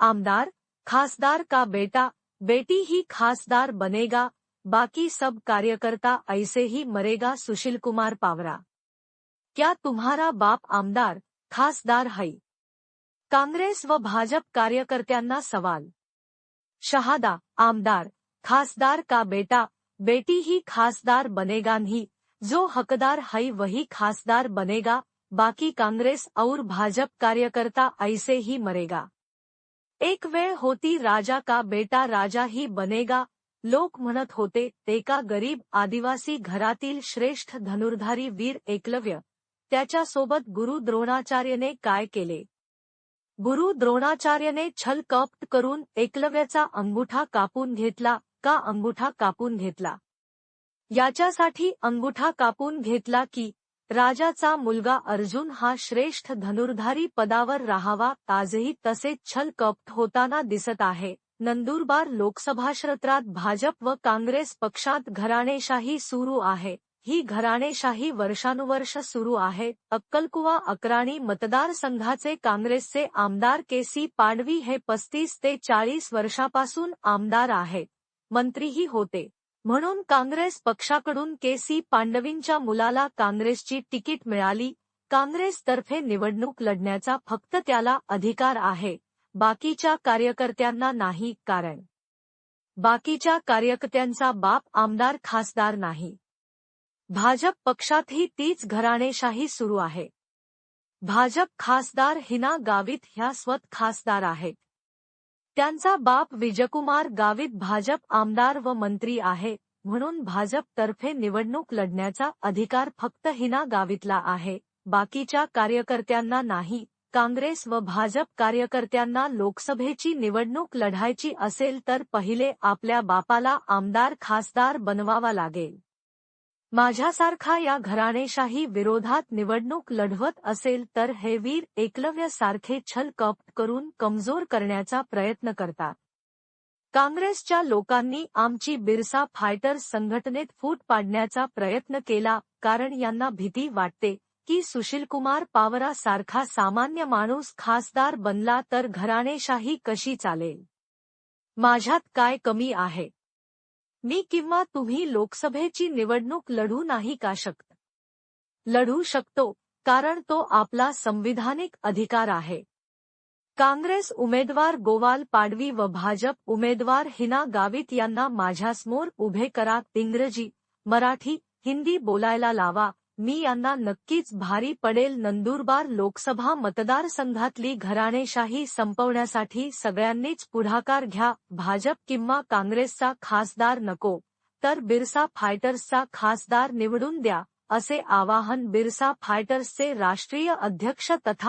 आमदार, खासदार का बेटा, बेटी ही खासदार बनेगा, बाकी सब कार्यकर्ता ऐसे ही मरेगा सुशील कुमार पावरा। क्या तुम्हारा बाप आमदार, खासदार है? कांग्रेस व भाजप कार्यकर्त्यांना सवाल। शहादा, आमदार, खासदार का बेटा, बेटी ही खासदार बनेगा नहीं, जो हकदार है वही खासदार बनेगा, बाकी कांग्रेस और भाजप कार्यकर्ता ऐसे ही मरेगा। एक वेळ होती राजा का बेटा राजा ही बनेगा. लोक म्हणत होते एका गरीब आदिवासी घरातील श्रेष्ठ धनुर्धारी वीर एकलव्य. त्याच्यासोबत गुरु द्रोणाचार्यने काय केले? गुरु द्रोणाचार्यने छल कप्त करून एकलव्याचा अंगुठा कापून घेतला का अंगुठा कापून घेतला? याच्यासाठी अंगुठा कापून घेतला की राजाचा मुलगा अर्जुन हा श्रेष्ठ धनुर्धारी पदावर राहावा आजही तसेच छल कपट होताना दिसत आहे. नंदुरबार लोकसभा क्षेत्रात भाजप व काँग्रेस पक्षात घराणेशाही सुरू आहे. ही घराणेशाही वर्षानुवर्ष सुरू आहे. अक्कलकुवा अक्राणी मतदारसंघाचे काँग्रेसचे आमदार के सी पाडवी हे पस्तीस ते चाळीस वर्षापासून आमदार आहेत. मंत्रीही होते. म्हणून काँग्रेस पक्षाकडून के सी पांडवींच्या मुलाला काँग्रेसची तिकीट मिळाली. काँग्रेसतर्फे निवडणूक लढण्याचा फक्त त्याला अधिकार आहे. बाकीच्या कार्यकर्त्यांना नाही कारण बाकीच्या कार्यकर्त्यांचा बाप आमदार खासदार नाही. भाजप पक्षातही तीच घराणेशाही सुरू आहे. भाजप खासदार हिना गावित ह्या स्वत खासदार आहेत. त्यांचा बाप विजयकुमार गावित भाजप आमदार व मंत्री आहे म्हणून भाजपतर्फे निवडणूक लढण्याचा अधिकार फक्त हिना गावितला आहे बाकीच्या कार्यकर्त्यांना नाही काँग्रेस व भाजप कार्यकर्त्यांना लोकसभेची निवडणूक लढायची असेल तर पहिले आपल्या बापाला आमदार खासदार बनवावा लागेल. माझ्यासारखा या घराणेशाही विरोधात निवडणूक लढवत असेल तर हे वीर एकलव्यासारखे छल कप करून कमजोर करण्याचा प्रयत्न करतात. काँग्रेसच्या लोकांनी आमची बिरसा फायटर्स संघटनेत फूट पाडण्याचा प्रयत्न केला कारण यांना भीती वाटते की सुशीलकुमार पावरा सारखा सामान्य माणूस खासदार बनला तर घराणेशाही कशी चालेल? माझ्यात काय कमी आहे? मी किंवा तुम्ही लोकसभेची निवडणूक लढू नाही का शकत? लढू शकतो कारण तो आपला संविधानिक अधिकार आहे. काँग्रेस उमेदवार गोवाल पाडवी व भाजप उमेदवार हिना गावित यांना माझ्यासमोर उभे करा इंग्रजी मराठी हिंदी बोलायला लावा मी यांना नक्कीच भारी पडेल. नंदुरबार लोकसभा मतदारसंघातली घराणेशाही संपवण्यासाठी सगळ्यांनीच पुढाकार घ्या. भाजप किंवा काँग्रेसचा खासदार नको तर बिरसा फायटर्सचा खासदार निवडून द्या असे आवाहन बिरसा फायटर्सचे राष्ट्रीय अध्यक्ष तथा